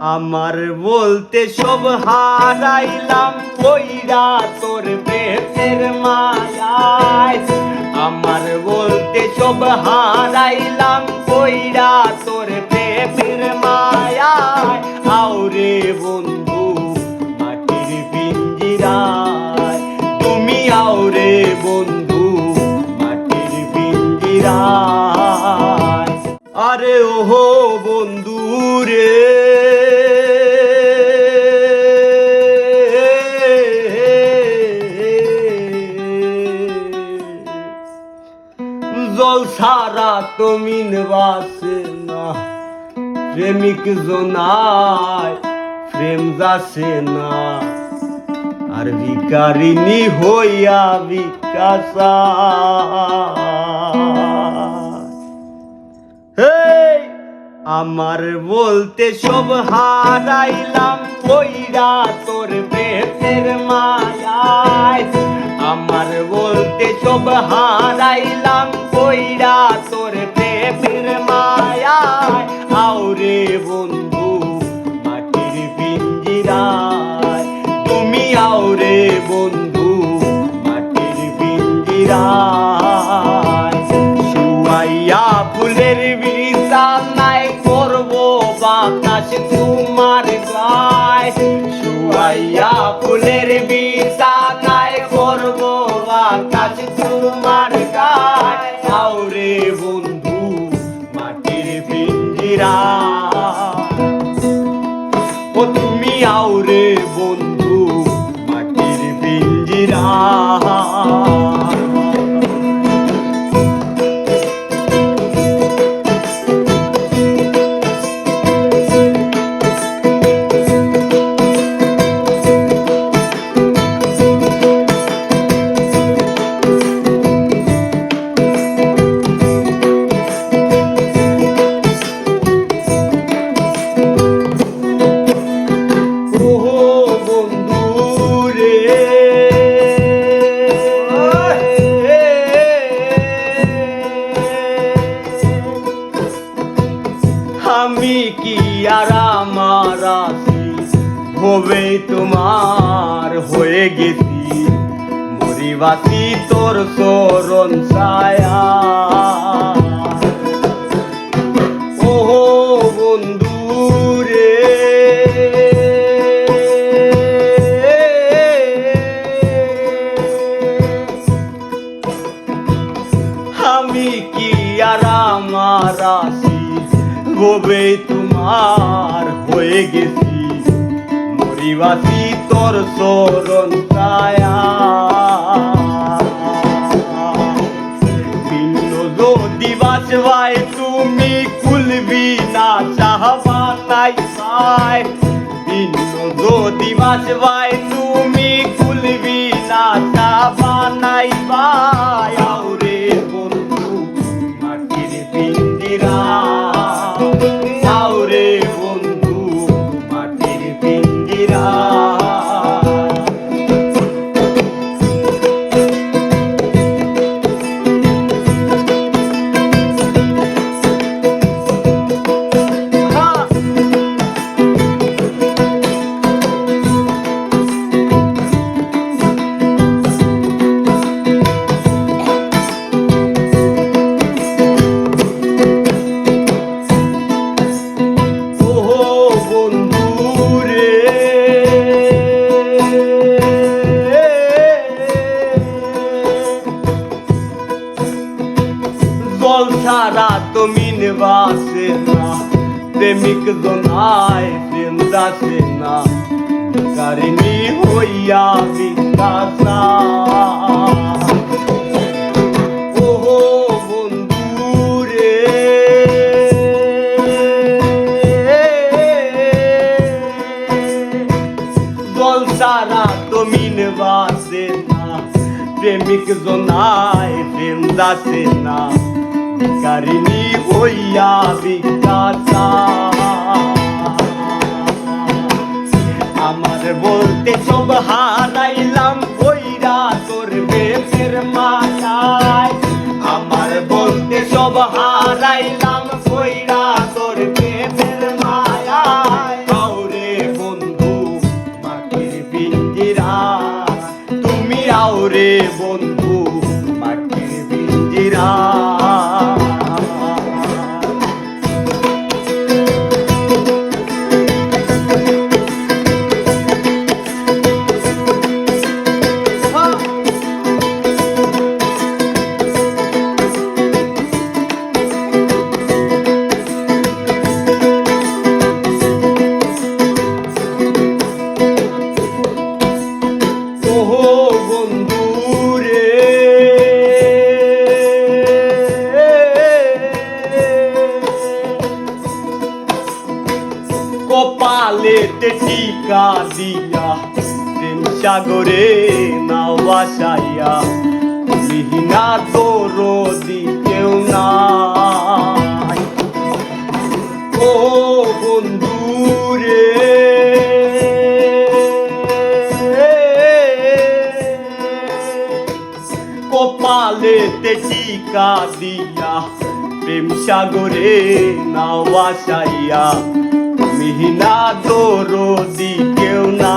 আমার বলতে সব হারাইলাম, কইরা তোর প্রেমের মায়ায়। আমার বলতে সব হারাইলাম, কইরা তোর প্রেমের মায়ায়। আউরে বন্ধু, মাটির পিঞ্জিরায়। তুমি আউরে বন্ধু, মাটির পিঞ্জিরায়। জল সারা তো মিন বাসে না। প্রেমিক জনায় প্রেম যাসে না। আর ভিকারিনী হইয়া বিকাশা আমার বলতে সব হারাইলাম, কইরা তোর প্রেমের মায়ায়। আমার বলতে সব হারাইলাম কইরা তোর প্রেমের মায়ায় আউরে বন্ধু, মাটির পিঞ্জিরায়। তুমি আউরে বন্ধু, মাটির পিঞ্জিরায়। শুয়াইয়া ফুলের বিছানায় করব বাতাস তোমার গায়। শুয়াইয়া ফুলের বিছানায় করব বাতাস তোমার গায়। আউরে বন্ধু মাটির পিঞ্জিরা। ও তুমি আউরে বন্ধু মাটির পিঞ্জিরা। কি আর আমার হবে তোমার হয়ে গেছি। মরিবাতি তোর চরণ ছায়া। গোবে তোমার হয়ে গেছি? মরিবাসি তোর চরণ ছায়া। যদি বাঁচবাই তুমি খুলবি না চাহবা নাই পায়। ভিন্ন যদি বাঁচবাই তুমি খুলবি না চাহবা নাই পায়। ছাড়া তো মিন বাসে না প্রেমিক জনায় প্রেম দাসে না কারিনী হইয়া বিকাশা সারা তো মিন বাসে না প্রেমিক জনায় প্রেম দাসে না কারিনী হইয়া বিকাশা আমার বলতে সব হারাইলাম সাগরে নাও বাসাইয়া মিহিনা দরদি কেউ নাই ও বন্ধুরে, কপালেতে টিকা দিয়া, প্রেম সাগরে নাও আসাইয়া মিহিনা দরদি কেউ না।